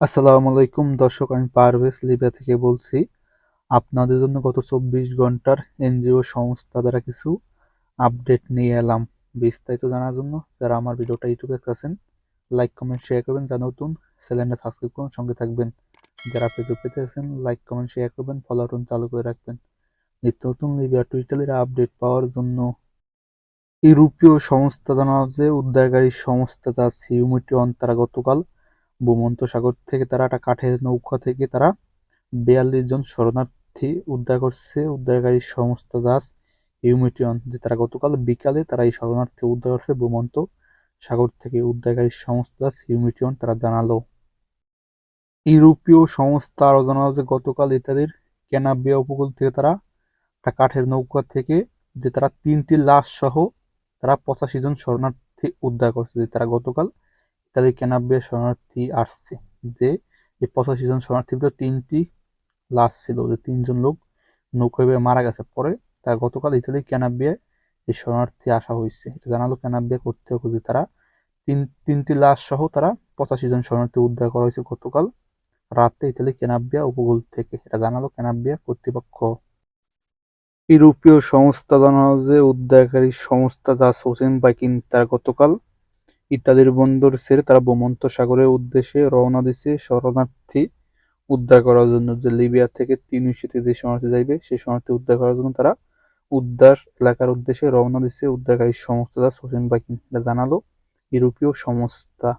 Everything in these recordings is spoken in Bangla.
আসসালামু আলাইকুম দর্শক, আমি পারভেজ লিবিয়া থেকে বলছি। আপনাদের জন্য গত চব্বিশ ঘণ্টার এনজিও সংস্থা দ্বারা কিছু আপডেট নিয়ে এলাম। বিস্তারিত জানার জন্য যারা আমার ভিডিওটা ইউটিউবে দেখতেছেন, লাইক, কমেন্ট শেয়ার করবেন। যা নতুন, চ্যানেলটা সাবস্ক্রাইব করুন, সঙ্গে থাকবেন। যারা ফেসবুক আছেন, লাইক, কমেন্ট শেয়ার করবেন ফলো বাটন চালু করে রাখবেন। নিত্য নতুন লিবিয়া টুইটারের আপডেট পাওয়ার জন্য ইউরোপীয় সংস্থা জানা যে, উদ্ধারকারী সংস্থা যা হিউমিটিয়ন তারা গতকাল ভূমন্ত সাগর থেকে তারা একটা কাঠের নৌকা থেকে তারা বিয়াল্লিশ জন শরণার্থী উদ্ধার করছে। উদ্ধারকারী সংস্থা জাহাজ হিউমিটিয়ন যে তারা গতকাল বিকালে তারা এই শরণার্থী উদ্ধার করছে ভূমন্ত সাগর থেকে উদ্ধারকারী সংস্থা জাহাজ হিউমিটিয়ন তারা জানালো। ইউরোপীয় সংস্থা আরও জানালো যে গতকাল ইতালির ক্যানাবিয়া উপকূল থেকে তারা একটা কাঠের নৌকা থেকে যে তারা তিনটি লাশ সহ তারা পঁচাশি জন শরণার্থী উদ্ধার করছে। যে তারা গতকাল ইতালির ক্যানাবিয়া শরণার্থী আসছে যে এই পঁচাশি জন শরণার্থীর তিনটি লাশ ছিল, যে তিনজন লোক নৌকায় মারা গেছে। পরে তার গতকাল ইতালির ক্যানাবিয়ায় এই শরণার্থী আসা হয়েছে। এটা জানালো ক্যানাবিয়া কর্তৃপক্ষ যে তারা তিন, তিনটি লাশ সহ তারা পঁচাশি জন শরণার্থী উদ্ধার করা হয়েছে গতকাল রাতে ইতালি কেনাবিয়া উপকূল থেকে। এটা জানালো কেনাবিয়া কর্তৃপক্ষ। ইউরোপীয় সংস্থা জানালো যে, উদ্ধারকারী সংস্থা যা সোসেন বাইকিং তারা গতকাল ইতালির বন্দর ছেড়ে তারা ভূমন্ত সাগরের উদ্দেশ্যে রওনা দিছে। শরণার্থী উদ্ধার করার জন্য যে লিবিয়া থেকে থেকে যে শরণার্থী যাইবে, সেই শরণার্থী উদ্ধার করার জন্য তারা উদ্ধার এলাকার উদ্দেশ্যে রওনা দিছে। উদ্ধারকারী সংস্থা সোসেন বাইকিং এটা জানালো। ইউরোপীয় সংস্থা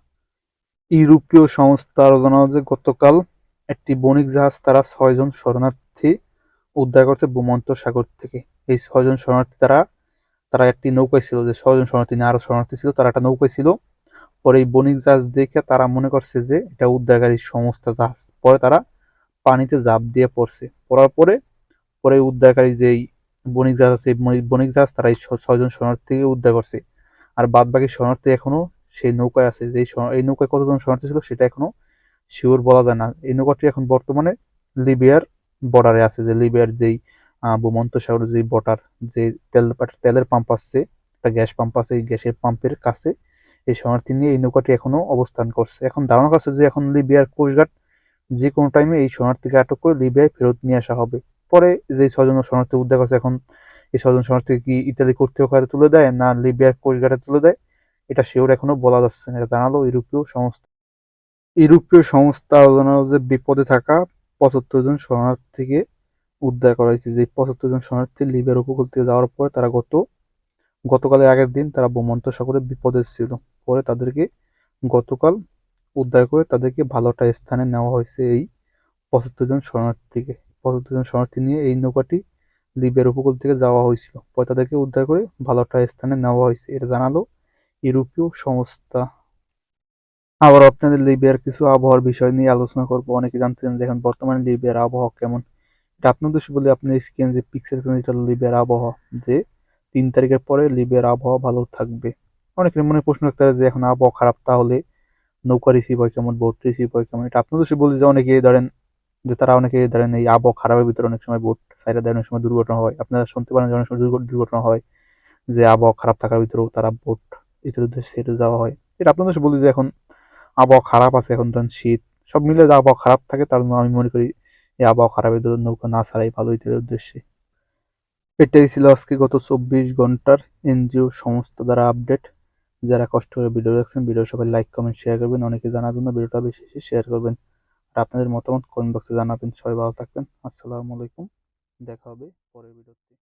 ইউরোপীয় সংস্থা জানালো যে গতকাল একটি বণিক জাহাজ তারা ছয়জন শরণার্থী উদ্ধার করছে ভূমন্ত সাগর থেকে। এই ছয়জন শরণার্থী তারা তারা একটি নৌকায় ছিল, যে ছয়জন শরণার্থী না আরও শরণার্থী ছিল, তারা একটা নৌকায় ছিল। পরে এই বণিক জাহাজ দেখে তারা মনে করছে যে এটা উদ্ধারকারী সংস্থা জাহাজ। পরে তারা পানিতে জাপ দিয়ে পড়ছে। পড়ার পরে পরে উদ্ধারকারী যেই বণিক জাহাজ আছে বণিক জাহাজ, তারা এই ছয়জন শরণার্থীকে উদ্ধার করছে। আর বাদ বাকি শরণার্থী এখনও সেই নৌকায় আছে। যে এই নৌকায় কতজন শরণার্থী ছিল সেটা এখনও শিওর বলা যায় না। এই নৌকাটি এখন বর্তমানে লিবিয়ার বর্ডারে আছে, যে লিবিয়ার যেই ভূমন্ত সাগর যে বটার, যে তেল, তেলের পাম্প আছে একটা গ্যাস পাম্প আছে, এই গ্যাসের পাম্পের কাছে, এই শরণার্থী নিয়ে এই নৌকাটি এখনও অবস্থান করছে। এখন ধারণা করছে যে এখন লিবিয়ার কোস্টগার্ড যে কোনো টাইমে এই শরণার্থীকে আটক করে লিবিয়ায় ফেরত নিয়ে আসা হবে। পরে যে ছজন শরণার্থী উদ্ধার করছে, এখন এই ছজন শরণার্থী কি ইতালি কর্তৃপক্ষ তুলে দেয় না লিবিয়ার কোস্টগার্ডে তুলে দেয়? এটা শিওর এখনও বলা যাচ্ছে না, এটা জানালো ইউরোপীয় সংস্থা। ইউরোপীয় সংস্থা জানালো যে বিপদে থাকা পঁচাত্তর জন শরণার্থীকে উদ্ধার করা হয়েছে যে পঁচাত্তর জন শরণার্থী লিবিয়ার উপকূল থেকে যাওয়ার পরে তারা গত, গতকালের আগের দিন তারা ভূমন্ত সাগরে বিপদে ছিল। পরে তাদেরকে গতকাল উদ্ধার করে তাদেরকে ভালোটা স্থানে নেওয়া হয়েছে এই পঁচাত্তর জন শরণার্থীকে। পঁচাত্তর জন শরণার্থী নিয়ে এই নৌকাটি লিবিয়ার উপকূল থেকে যাওয়া হয়েছিল। পরে তাদেরকে উদ্ধার করে ভালোটা স্থানে নেওয়া হয়েছে। এটা জানালো ইউরোপীয় সংস্থা। আবার আপনাদের লিবিয়ার কিছু আবহাওয়ার বিষয় নিয়ে আলোচনা করব। অনেকে জানতেন যে এখন বর্তমানে লিবিয়ার আবহাওয়া কেমন। এটা আপনাদের বলে আপনি স্ক্রিন যে পিকচার এটা লিবিয়ার আবহাওয়া, যে তিন তারিখের পরে লিবিয়ার আবহাওয়া ভালো থাকবে। অনেকের মনে প্রশ্ন রাখতে যে, এখন আবহাওয়া খারাপ তাহলে নৌকা রিসিভ হয় কেমন বোট রিসিভ হয় কেমন? এটা আপনাদের বলি যে, অনেকে ধরেন যে তারা অনেকে ধরেন এই আবহাওয়া খারাপের ভিতরে অনেক সময় বোট সাইডে দেয় অনেক সময় দুর্ঘটনা হয়। আপনারা শুনতে পারেন যে অনেক সময় দুর্ঘটনা হয়, যে আবহাওয়া খারাপ থাকার ভিতরেও তারা বোট ইত্যাদি উদ্দেশ্যে যাওয়া হয়। এটা আপনাদের বলি যে, এখন আবহাওয়া খারাপ আছে, এখন ধরেন শীত, সব মিলে যে আবহাওয়া খারাপ থাকে তার জন্য আমি মনে করি এই আবহাওয়া খারাপের নৌকা না ছাড়াই ভালো ইত্যাদির উদ্দেশ্যে। এটাই ছিল আজকে গত চব্বিশ ঘণ্টার এনজিও সংস্থা দ্বারা আপডেট। যারা কষ্ট করে ভিডিও দেখছেন, ভিডিও সবাই লাইক কমেন্ট শেয়ার করবেন। অনেকে জানার জন্য ভিডিওটা বেশি বেশি শেয়ার করবেন। আর আপনাদের মতামত কমেন্ট বক্সে জানাবেন। সবাই ভালো থাকবেন। আসসালামু আলাইকুম। দেখা হবে পরের ভিডিওতে।